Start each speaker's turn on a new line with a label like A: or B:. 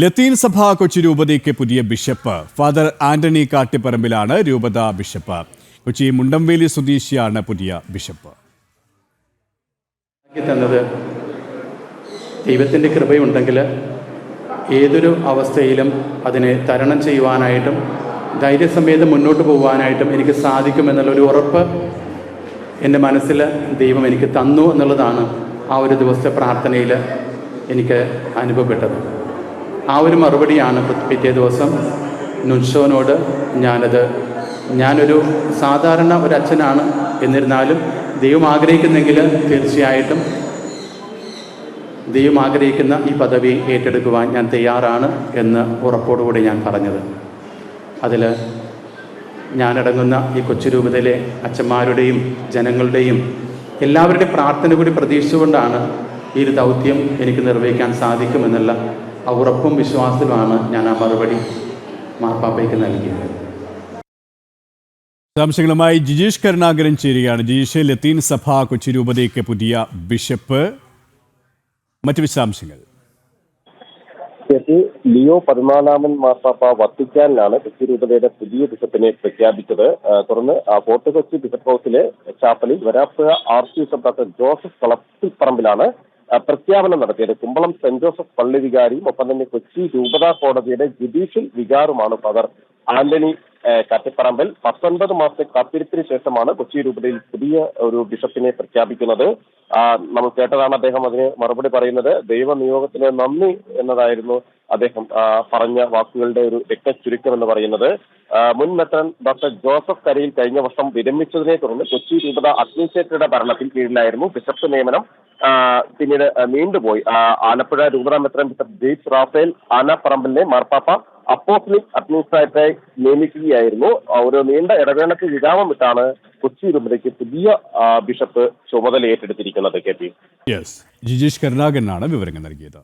A: ലത്തീൻ സഭ കൊച്ചി രൂപതയ്ക്ക് പുതിയ bishop. Father Antony കാട്ടിപ്പറമ്പിലാണ് രൂപത ബിഷപ്പ്. കൊച്ചി മുണ്ടംവേലി സ്വദേശിയാണ് പുതിയ ബിഷപ്പ്.
B: തന്നത് ദൈവത്തിന്റെ കൃപയുണ്ടെങ്കിൽ ഏതൊരു അവസ്ഥയിലും അതിനെ തരണം ചെയ്യുവാനായിട്ടും ധൈര്യസമേതം മുന്നോട്ട് പോകുവാനായിട്ടും എനിക്ക് സാധിക്കുമെന്നുള്ളൊരു ഉറപ്പ് എന്റെ മനസ്സിൽ ദൈവം എനിക്ക് തന്നു എന്നുള്ളതാണ് ആ ഒരു ദിവസത്തെ പ്രാർത്ഥനയിൽ എനിക്ക് അനുഭവപ്പെട്ടത്. ആ ഒരു മറുപടിയാണ് പിറ്റേ ദിവസം നുൻഷോനോട് ഞാനത്. ഞാനൊരു സാധാരണ ഒരു അച്ഛനാണ് എന്നിരുന്നാലും ദൈവം ആഗ്രഹിക്കുന്നെങ്കിൽ തീർച്ചയായിട്ടും ദൈവം ആഗ്രഹിക്കുന്ന ഈ പദവി ഏറ്റെടുക്കുവാൻ ഞാൻ തയ്യാറാണ് എന്ന് ഉറപ്പോടുകൂടി ഞാൻ പറഞ്ഞത്. അതിൽ ഞാനടങ്ങുന്ന ഈ കൊച്ചു രൂപതയിലെ അച്ഛന്മാരുടെയും ജനങ്ങളുടെയും എല്ലാവരുടെയും പ്രാർത്ഥന കൂടി പ്രതീക്ഷിച്ചുകൊണ്ടാണ് ഈ ഒരു ദൗത്യം എനിക്ക് നിർവഹിക്കാൻ സാധിക്കുമെന്നുള്ള ആ ഉറപ്പും വിശ്വാസത്തിലുമാണ് ഞാൻ ആ മറുപടി മാർപ്പാപ്പയ്ക്ക് നൽകിയത്.
A: വിശദാംശങ്ങളുമായി ജിജീഷ് കരുണാകരൻ ചേരുകയാണ്. ജിജീഷ് ലത്തീൻ സഭ കൊച്ചി രൂപതയ്ക്ക് പുതിയ ബിഷപ്പ്. മറ്റു വിശദാംശങ്ങൾ.
C: ലിയോ പതിനാലാമൻ മാർപ്പാപ്പ വത്തിക്കാനിലാണ് കൊച്ചി രൂപതയുടെ പുതിയ ബിഷപ്പിനെ പ്രഖ്യാപിച്ചത്. തുടർന്ന് ഫോർട്ട് കൊച്ചി ബിഷപ്പ് ഹൗസിലെ ചാപ്പലിൽ Varapuzha archbishop doctor Joseph കളത്തിപ്പറമ്പിലാണ് പ്രഖ്യാപനം നടത്തിയത് കുമ്പളം സെന്റ് ജോസഫ് പള്ളി വികാരിയും ഒപ്പം തന്നെ കൊച്ചി രൂപതാ കോടതിയുടെ ജുഡീഷ്യൽ വികാറുമാണ് ഫാദർ ആന്റണി ആ, കത്തിപ്പറമ്പിൽ പത്തൊൻപത് മാസത്തെ കാത്തിരിപ്പിന് ശേഷമാണ് കൊച്ചി രൂപതയിൽ പുതിയ ഒരു ബിഷപ്പിനെ പ്രഖ്യാപിക്കുന്നത്. നമ്മൾ കേട്ടതാണ് അദ്ദേഹം അതിന് മറുപടി പറയുന്നത്. ദൈവനിയോഗത്തിന് നന്ദി എന്നതായിരുന്നു അദ്ദേഹം പറഞ്ഞ വാക്കുകളുടെ ഒരു രക്തചുരുക്കം എന്ന് പറയുന്നത്. മുൻ മെത്രൻ ഡോക്ടർ ജോസഫ് കരയിൽ കഴിഞ്ഞ വർഷം വിരമിച്ചതിനെ തുടർന്ന് കൊച്ചി രൂപത അഡ്മിനിസ്ട്രേറ്ററുടെ ഭരണത്തിൽ കീഴിലായിരുന്നു. ബിഷപ്പ് നിയമനം പിന്നീട് നീണ്ടുപോയി. ആലപ്പുഴ രൂപത മെത്രൻ ബിഷപ്പ് ജെയ്സ് റാഫേൽ ആനപ്പറമ്പലിനെ മാർപ്പാപ്പ അപ്പോസ്ലിക് അഡ്മിനിസ്ട്രേറ്ററെ നിയമിക്കുകയായിരുന്നു. ഒരു നീണ്ട ഇടവേളയ്ക്ക് വിരാമം വിട്ടാണ് കൊച്ചി രൂപതയ്ക്ക് പുതിയ ബിഷപ്പ് ചുമതല ഏറ്റെടുത്തിരിക്കുന്നത് കെ പി.
A: ജിജീഷ് കരുണാകരനാണ് വിവരങ്ങൾ നൽകിയത്.